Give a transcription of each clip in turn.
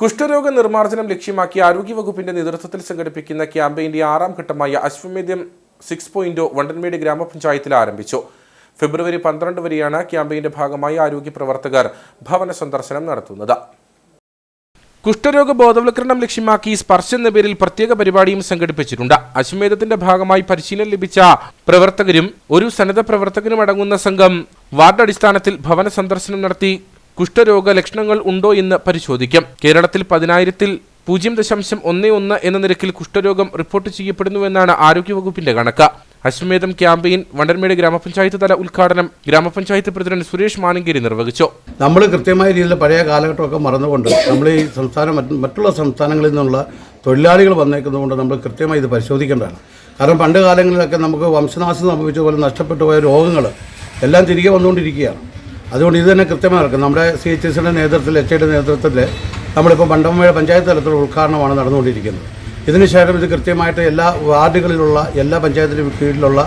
കുഷ്ഠരോഗ നിർമ്മാർജനം ലക്ഷ്യമാക്കി ആരോഗ്യവകുപ്പിന്റെ നേതൃത്വത്തിൽ സംഘടിപ്പിക്കുന്ന ക്യാമ്പയിന്റെ ആറാം ഘട്ടമായ അശ്വമേധ്യം സിക്സ് പോയിന്റ് വണ്ടൻമേട് ഗ്രാമപഞ്ചായത്തിൽ ആരംഭിച്ചു. ഫെബ്രുവരി പന്ത്രണ്ട് വരെയാണ് ക്യാമ്പയിന്റെ ഭാഗമായി ആരോഗ്യ പ്രവർത്തകർ ഭവന സന്ദർശനം നടത്തുന്നത്. കുഷ്ഠരോഗ ബോധവൽക്കരണം ലക്ഷ്യമാക്കി സ്പർശ എന്ന പേരിൽ പ്രത്യേക പരിപാടിയും സംഘടിപ്പിച്ചിട്ടുണ്ട്. അശ്വമേധത്തിന്റെ ഭാഗമായി പരിശീലനം ലഭിച്ച പ്രവർത്തകരും ഒരു സന്നദ്ധ പ്രവർത്തകനും അടങ്ങുന്ന സംഘം വാർഡ് അടിസ്ഥാനത്തിൽ ഭവന സന്ദർശനം നടത്തി കുഷ്ഠരോഗ ലക്ഷണങ്ങൾ ഉണ്ടോ എന്ന് പരിശോധിക്കും. കേരളത്തിൽ പതിനായിരത്തിൽ പൂജ്യം ദശാംശം ഒന്ന് ഒന്ന് എന്ന നിരക്കിൽ കുഷ്ഠരോഗം റിപ്പോർട്ട് ചെയ്യപ്പെടുന്നുവെന്നാണ് ആരോഗ്യവകുപ്പിന്റെ കണക്ക്. അശ്വമേധം ക്യാമ്പയിൻ വണ്ടർമേട് ഗ്രാമപഞ്ചായത്ത് തല ഉദ്ഘാടനം ഗ്രാമപഞ്ചായത്ത് പ്രസിഡന്റ് സുരേഷ് മാനങ്കേരി നിർവഹിച്ചു. നമ്മൾ കൃത്യമായ രീതിയിൽ പഴയ കാലഘട്ടമൊക്കെ മറന്നുകൊണ്ട് നമ്മൾ ഈ സംസ്ഥാനം മറ്റ് മറ്റുള്ള സംസ്ഥാനങ്ങളിൽ നിന്നുള്ള തൊഴിലാളികൾ വന്നേക്കുന്നതുകൊണ്ട് നമ്മൾ കൃത്യമായി ഇത് പരിശോധിക്കേണ്ടതാണ്. കാരണം പണ്ട് കാലങ്ങളിലൊക്കെ നമുക്ക് വംശനാശം സംഭവിച്ച പോലെ നഷ്ടപ്പെട്ടു പോയ രോഗങ്ങൾ എല്ലാം തിരികെ വന്നുകൊണ്ടിരിക്കുകയാണ്. അതുകൊണ്ട് ഇത് തന്നെ കൃത്യമായി നടക്കും. നമ്മുടെ സി എച്ച് എസിന്റെ നേതൃത്വത്തിൽ എച്ച് ഐയുടെ നേതൃത്വത്തിൽ നമ്മളിപ്പോൾ പണ്ടമ്മയുടെ പഞ്ചായത്ത് തലത്തിലുള്ള ഉദ്ഘാടനമാണ് നടന്നുകൊണ്ടിരിക്കുന്നത്. ഇതിനുശേഷം ഇത് കൃത്യമായിട്ട് എല്ലാ വാർഡുകളിലുള്ള എല്ലാ പഞ്ചായത്തിന്റെ കീഴിലുള്ള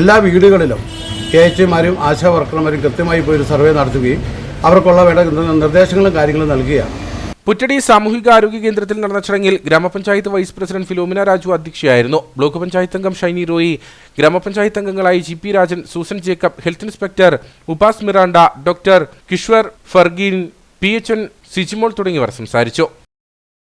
എല്ലാ വീടുകളിലും കെ എച്ച് മാരും ആശാ വർക്കർമാരും കൃത്യമായി പോയി ഒരു സർവേ നടത്തുകയും അവർക്കുള്ള വേണ്ട നിർദ്ദേശങ്ങളും കാര്യങ്ങളും നൽകുകയാണ്. പുറ്റടി സാമൂഹിക ആരോഗ്യ കേന്ദ്രത്തിൽ നടന്ന ചടങ്ങിൽ ഗ്രാമപഞ്ചായത്ത് വൈസ് പ്രസിഡന്റ് ഫിലോമിന രാജു അധ്യക്ഷയായിരുന്നു. ബ്ലോക്ക് പഞ്ചായത്ത് അംഗം ഷൈനി റോയി ഗ്രാമപഞ്ചായത്ത് അംഗങ്ങളായി G P Rajan Susan Jacob health inspector Upas Miranda doctor Kishwar Fargeen P H N Sijimol തുടങ്ങിയവർ സംസാരിച്ചു.